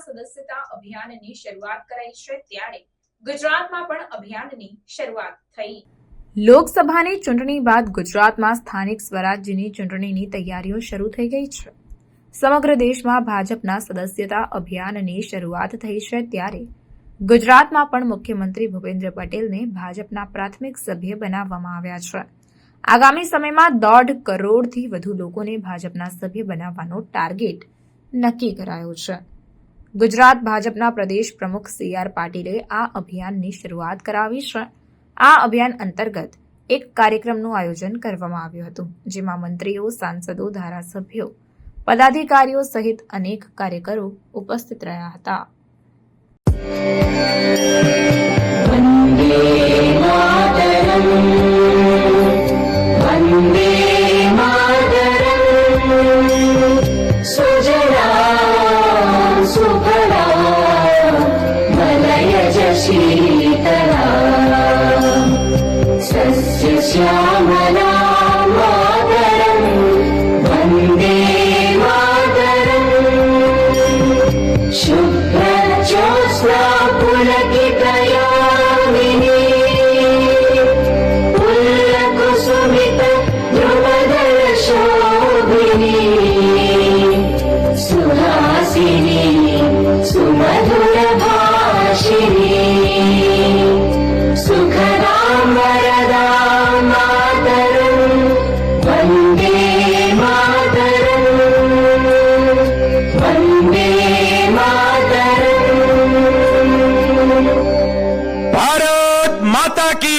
સદસ્યતા અભિયાનની શરૂઆત કરાઈ છે ત્યારે ગુજરાતમાં પણ અભિયાનની શરૂઆત થઈ. લોકસભાની ચૂંટણી બાદ ગુજરાતમાં સ્થાનિક સ્વરાજ્યની ચૂંટણીની તૈયારીઓ શરૂ થઈ ગઈ છે. સમગ્ર દેશમાં ભાજપના સદસ્યતા અભિયાનની શરૂઆત થઈ છે ત્યારે ગુજરાતમાં પણ મુખ્યમંત્રી ભૂપેન્દ્ર પટેલને ભાજપના પ્રાથમિક સભ્ય બનાવવામાં આવ્યા છે. આગામી સમયમાં દોઢ કરોડથી વધુ લોકોને ભાજપના સભ્ય બનાવવાનો ટાર્ગેટ નક્કી કરાયો છે. ગુજરાત ભાજપના પ્રદેશ પ્રમુખ સી આર પાટીલે આ અભિયાનની શરૂઆત કરાવી છે. આ અભિયાન અંતર્ગત એક કાર્યક્રમનું આયોજન કરવામાં આવ્યું હતું, જેમાં મંત્રીઓ, સાંસદો, ધારાસભ્યો, પદાધિકારીઓ સહિત અનેક કાર્યકરો ઉપસ્થિત રહ્યા હતા. गरा मादर वन्दे मादर शुक्रजालकितया మాతాకి